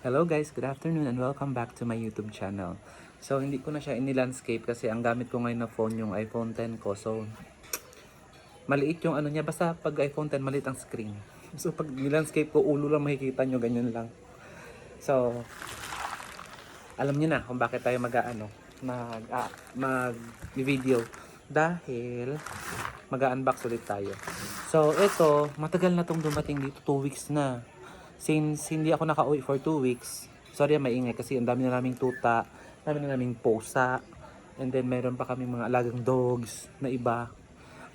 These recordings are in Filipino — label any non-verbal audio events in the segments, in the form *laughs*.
Hello guys, good afternoon and welcome back to my YouTube channel. So hindi ko na siya ini-landscape kasi ang gamit ko ngayon na phone yung iPhone 10 ko. So maliit yung ano niya, basta pag iPhone 10 maliit ang screen. So pag ni-landscape ko, ulo lang makikita nyo, ganyan lang. So alam niyo na kung bakit tayo mag ano, mag ah, mag video dahil mag-unbox ulit tayo. So ito, matagal na tong dumating dito, 2 weeks na. Since hindi ako naka-uwi for 2 weeks, sorry ah, maingay kasi ang dami na naming tuta, ang dami na naming posa, and then meron pa kami mga alagang dogs na iba.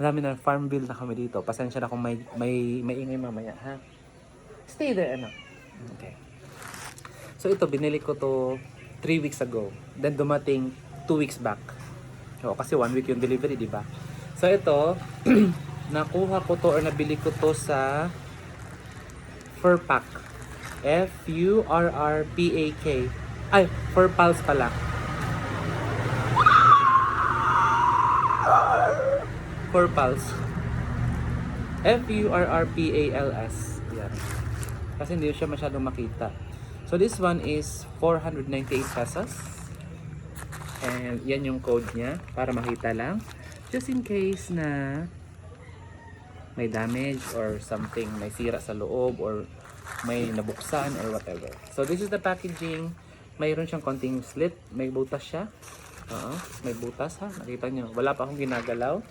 Marami na farm bill na kami dito. Pasensya na kung may, may, maingay mamaya, ha? Stay there, ano? Okay. So ito, binili ko to 3 weeks ago. Then dumating 2 weeks back. O, kasi 1 week yung delivery, di ba? So ito, *clears throat* nakuha ko to or nabili ko to sa Furpack. F-U-R-R-P-A-K. Ay, Furpals pala. Furpals. F-U-R-R-P-A-L-S. Yan. Kasi hindi siya masyadong makita. So this one is 498 pesos. And yan yung code niya para makita lang. Just in case na may damage or something, may sira sa loob or may nabuksan or whatever. So this is the packaging. Mayroon siyang konting slit, may butas siya. Oo, may butas ha. Nakita niyo, wala pa akong ginagalaw.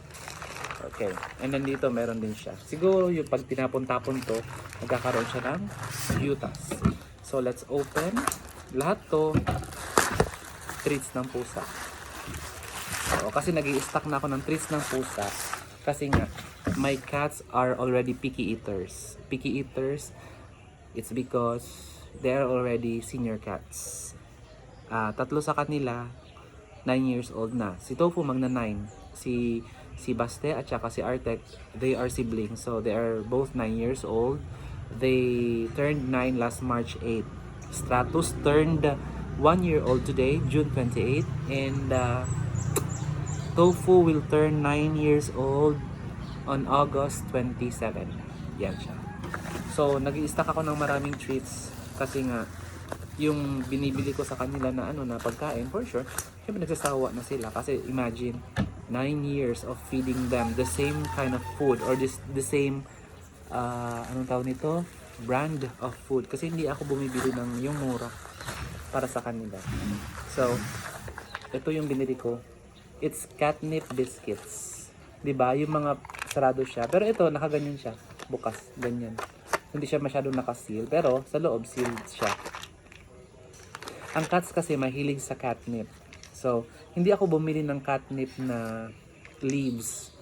Okay. And then dito meron din siya. Siguro yung pag tinapon-tapon to, magkakaroon siya ng butas. So let's open. Lahat to treats ng pusa. Oo, kasi nag stock na ako ng treats ng pusa. Kasi nga, my cats are already picky eaters. Picky eaters, it's because they're already senior cats. Ah, tatlo sa kanila, 9 years old na. Si Tofu magna 9. Si si Baste at saka si Artek, they are siblings. So they are both 9 years old. They turned 9 last March 8. Stratus turned 1 year old today, June 28. And uh, Tofu will turn 9 years old on August 27. Yan siya. So, nag stock ako ng maraming treats kasi nga yung binibili ko sa kanila na ano na pagkain for sure syempre nagsasawa na sila. Kasi imagine 9 years of feeding them the same kind of food or this the same uh, anong tawag nito? Brand of food. Kasi hindi ako bumibili ng yung mura para sa kanila. So ito yung binili ko. It's catnip biscuits. 'di ba yung mga sarado siya pero ito nakaganyan siya bukas ganyan hindi siya masyadong nakaseal pero sa loob sealed siya ang cats kasi mahilig sa catnip. So, hindi ako bumili ng catnip na leaves.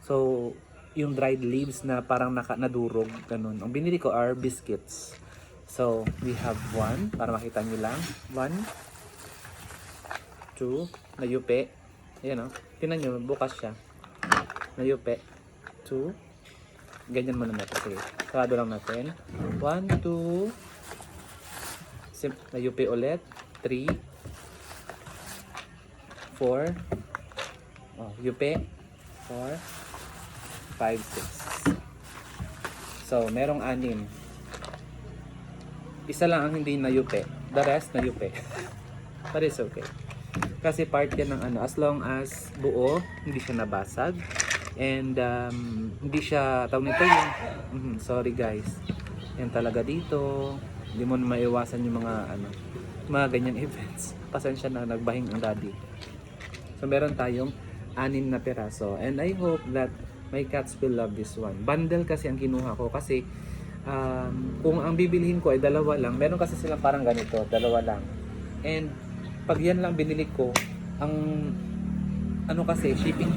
So, yung dried leaves na parang naka, nadurog, ganun. Ang binili ko are biscuits. So, we have one, para makita nyo lang. One, two, nayupe. Ayan o. Tinan nyo, bukas siya. Nayupe. Two. Ganyan muna natin. Sige. Sarado lang natin. One, two, Sim nayupi ulit. 3 4 Oh, yupi 4 5 6 So, merong anim. Isa lang ang hindi nayupi. The rest nayupi. *laughs* But it's okay. Kasi part yan ng ano, as long as buo, hindi siya nabasag. And um, hindi siya, tawag nito yung, Mhm, sorry guys. Yan talaga dito. Hindi mo na maiwasan yung mga ano, mga ganyan *laughs* events. Pasensya na nagbahing ang daddy. So meron tayong anim na piraso and I hope that my cats will love this one. Bundle kasi ang kinuha ko kasi um, kung ang bibilihin ko ay dalawa lang, meron kasi silang parang ganito, dalawa lang. And pag yan lang binili ko, ang ano kasi, shipping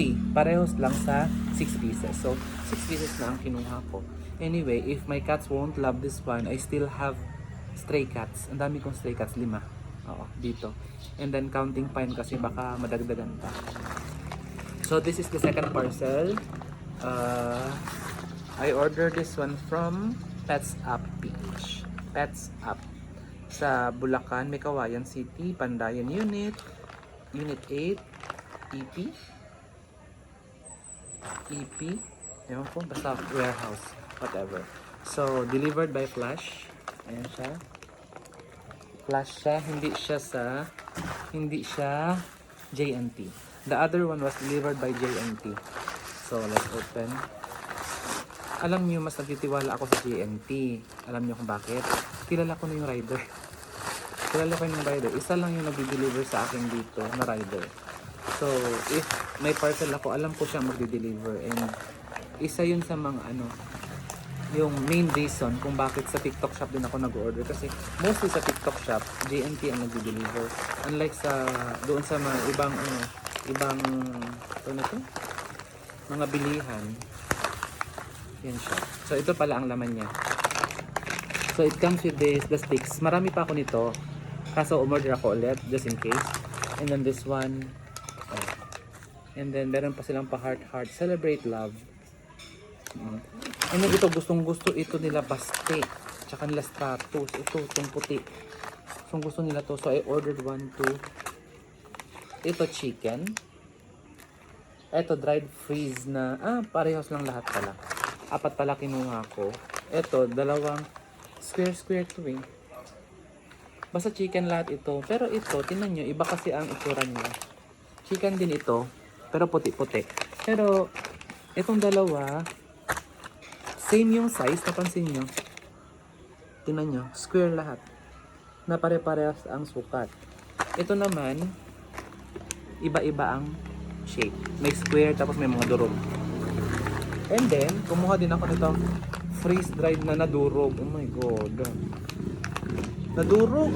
fee, parehos lang sa 6 pieces. So, 6 pieces na ang kinuha ko. Anyway, if my cats won't love this one, I still have stray cats. Ang dami kong stray cats, lima. Oo, dito. And then counting yun kasi baka madagdagan pa. So, this is the second parcel. Uh, I ordered this one from Pets Up Beach. Pets Up. Sa Bulacan, may Kawayan City, Pandayan Unit, Unit 8, EP. EP. Ewan ko, basta warehouse. Whatever. So, delivered by Flash. Ayan siya. Plus siya, hindi siya sa, hindi siya JNT. The other one was delivered by JNT. So, let's open. Alam niyo, mas nagtitiwala ako sa JNT. Alam niyo kung bakit? Kilala ko na yung rider. *laughs* Kilala ko yung rider. Isa lang yung nagdi-deliver sa akin dito na rider. So, if may parcel ako, alam ko siya magdi-deliver. And isa yun sa mga ano, yung main reason kung bakit sa TikTok shop din ako nag-order. Kasi mostly sa TikTok shop, JNT ang nagdi-deliver. Unlike sa, doon sa mga ibang, ano, ibang, ano na to? Mga bilihan. Yan siya. So, ito pala ang laman niya. So, it comes with this, the sticks. Marami pa ako nito. Kaso, umorder ako ulit, just in case. And then this one. And then, meron pa silang pa heart heart. Celebrate love. Mm. And ito, gustong gusto ito nila baste. Tsaka nila stratus. Ito, itong puti. Gustong gusto nila to. So, I ordered one, two. Ito, chicken. Ito, dried freeze na, ah, parehas lang lahat pala. Apat pala kinuha ko. Ito, dalawang square-square to eh. Basta chicken lahat ito. Pero ito, tinan nyo, iba kasi ang itsura niya. Chicken din ito, pero puti-puti. Pero, itong dalawa, same yung size, napansin nyo. Tingnan nyo, square lahat. Na pare-parehas ang sukat. Ito naman, iba-iba ang shape. May square, tapos may mga durog. And then, kumuha din ako nitong freeze-dried na nadurog. Oh my god. Nadurog.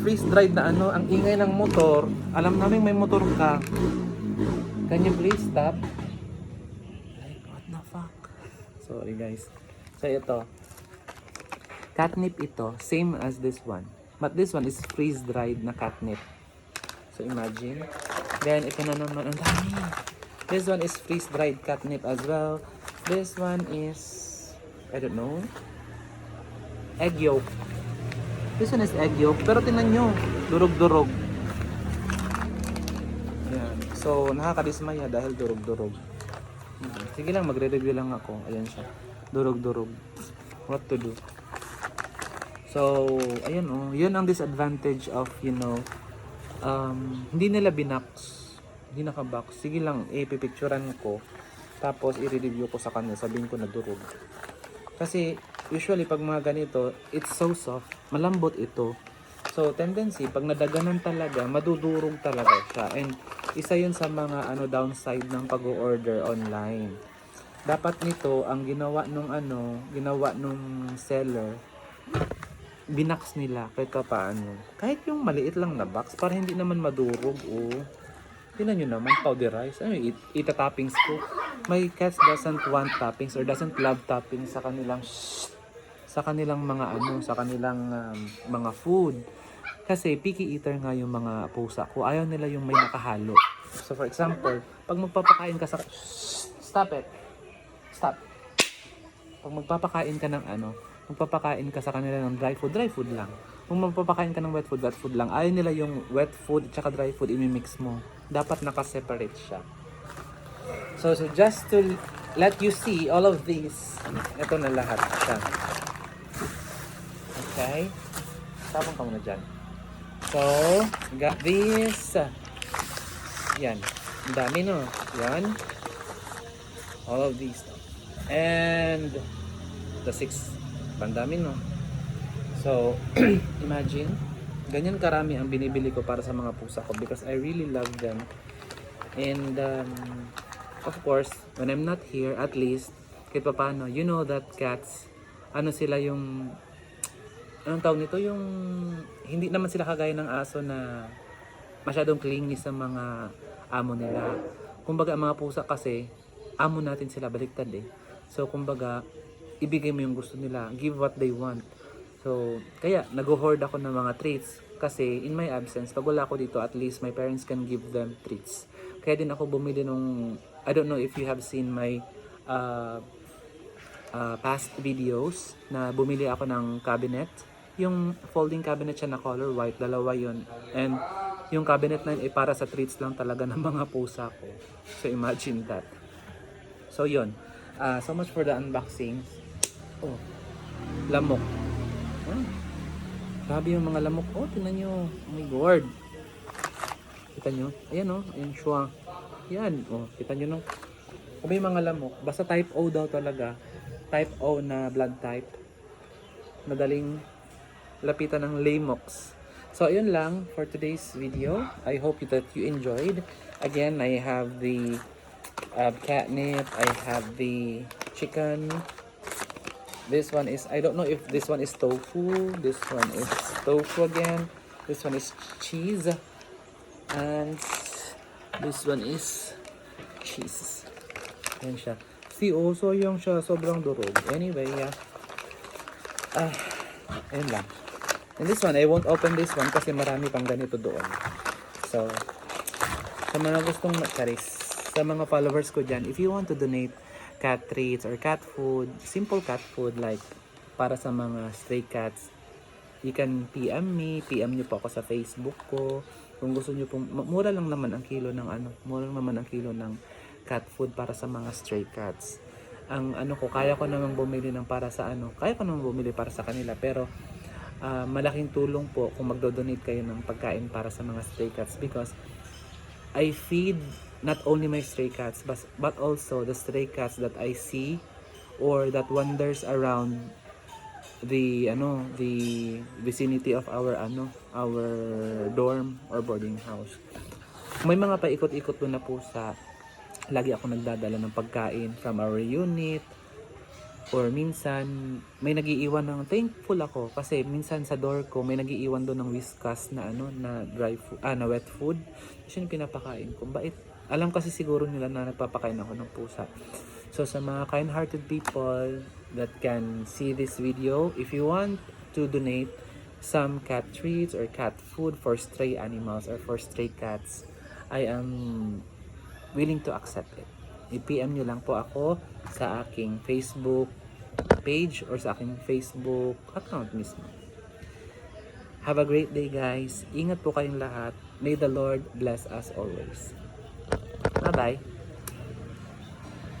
Freeze-dried na ano, ang ingay ng motor. Alam namin may motor ka. Can you please stop? Like, what the fuck? Sorry guys. So ito. Catnip ito. Same as this one. But this one is freeze-dried na catnip. So imagine. Then ito na naman. Ang dami. This one is freeze-dried catnip as well. This one is, I don't know, egg yolk. This one is egg yolk. Pero tingnan nyo, durog-durog. So, nakakadismaya dahil durog-durog. Mm, Sige lang, magre-review lang ako. Ayan siya. Durog-durog. What to do? So, ayan oh. Yun ang disadvantage of, you know, um, hindi nila binax. Hindi nakabox. Sige lang, ipipicturan ko. Tapos, i-review ko sa kanya. Sabihin ko na durog. Kasi, usually, pag mga ganito, it's so soft. Malambot ito. So, tendency, pag nadaganan talaga, madudurog talaga siya. And, isa yun sa mga ano downside ng pag-order online. Dapat nito, ang ginawa nung ano, ginawa nung seller, binax nila kahit pa paano. Kahit yung maliit lang na box, para hindi naman madurog o Tingnan nyo naman, powderized. Ano, it, ita-toppings ko. My cats doesn't want toppings or doesn't love toppings sa kanilang sa kanilang mga ano, sa kanilang um, mga food. Kasi picky eater nga yung mga pusa ko. Ayaw nila yung may nakahalo. So for example, pag magpapakain ka sa... Stop it. Stop. Pag magpapakain ka ng ano, magpapakain ka sa kanila ng dry food, dry food lang. Kung magpapakain ka ng wet food, wet food lang. Ayaw nila yung wet food at saka dry food, imimix mo. Dapat nakaseparate siya. So, so just to let you see all of these, ito na lahat siya. Okay? Tapon ka muna dyan. So, got this. Yan. Ang dami no. Yan. All of these. And the six. Pandami no. So, *clears throat* imagine, ganyan karami ang binibili ko para sa mga pusa ko because I really love them. And um, of course, when I'm not here, at least, kahit pa paano, you know that cats, ano sila yung, anong tawag nito, yung, hindi naman sila kagaya ng aso na masyadong clingy sa mga amo nila. Kumbaga, ang mga pusa kasi, amo natin sila baliktad eh. So, kumbaga, ibigay mo yung gusto nila. Give what they want. So, kaya, nag-hoard ako ng mga treats. Kasi, in my absence, pag wala ako dito, at least my parents can give them treats. Kaya din ako bumili nung, I don't know if you have seen my uh, uh, past videos na bumili ako ng cabinet. Yung folding cabinet siya na color white, dalawa yon And yung cabinet na yun ay para sa treats lang talaga ng mga pusa ko. So imagine that. So yun. Ah, so much for the unboxing. Oh, lamok. Ah. Grabe yung mga lamok. Oh, tingnan nyo. Oh my God. Kita nyo? Ayan oh. Ayan siya. Yan. Oh, kita nyo no? Kung may mga lamok, basta type O daw talaga. Type O na blood type. Madaling lapitan ng lamox. So, yun lang for today's video. I hope that you enjoyed. Again, I have the uh, catnip. I have the chicken. This one is, I don't know if this one is tofu. This one is tofu again. This one is cheese. And this one is cheese. Ayan siya. See, also yung siya sobrang durog. Anyway, yeah. Ah, ayun lang. And this one, I won't open this one kasi marami pang ganito doon. So, sa mga gustong charis, sa mga followers ko dyan, if you want to donate cat treats or cat food, simple cat food like para sa mga stray cats, you can PM me, PM nyo po ako sa Facebook ko. Kung gusto nyo pong, mura lang naman ang kilo ng ano, mura naman ang kilo ng cat food para sa mga stray cats. Ang ano ko, kaya ko namang bumili ng para sa ano, kaya ko namang bumili para sa kanila, pero ah, malaking tulong po kung magdo-donate kayo ng pagkain para sa mga stray cats because I feed not only my stray cats but, but also the stray cats that I see or that wanders around the ano the vicinity of our ano our dorm or boarding house. May mga paikot-ikot doon na pusa. Lagi ako nagdadala ng pagkain from our unit or minsan may nagiiwan ng thankful ako. Kasi minsan sa door ko may nagiiwan doon ng whiskas na ano na dry food ah na wet food. Kasi yung pinapakain ko. Bait alam kasi siguro nila na nagpapakain ako ng pusa. So sa mga kind-hearted people that can see this video if you want to donate some cat treats or cat food for stray animals or for stray cats I am willing to accept it i-PM nyo lang po ako sa aking Facebook page or sa aking Facebook account mismo. Have a great day guys. Ingat po kayong lahat. May the Lord bless us always. Bye-bye.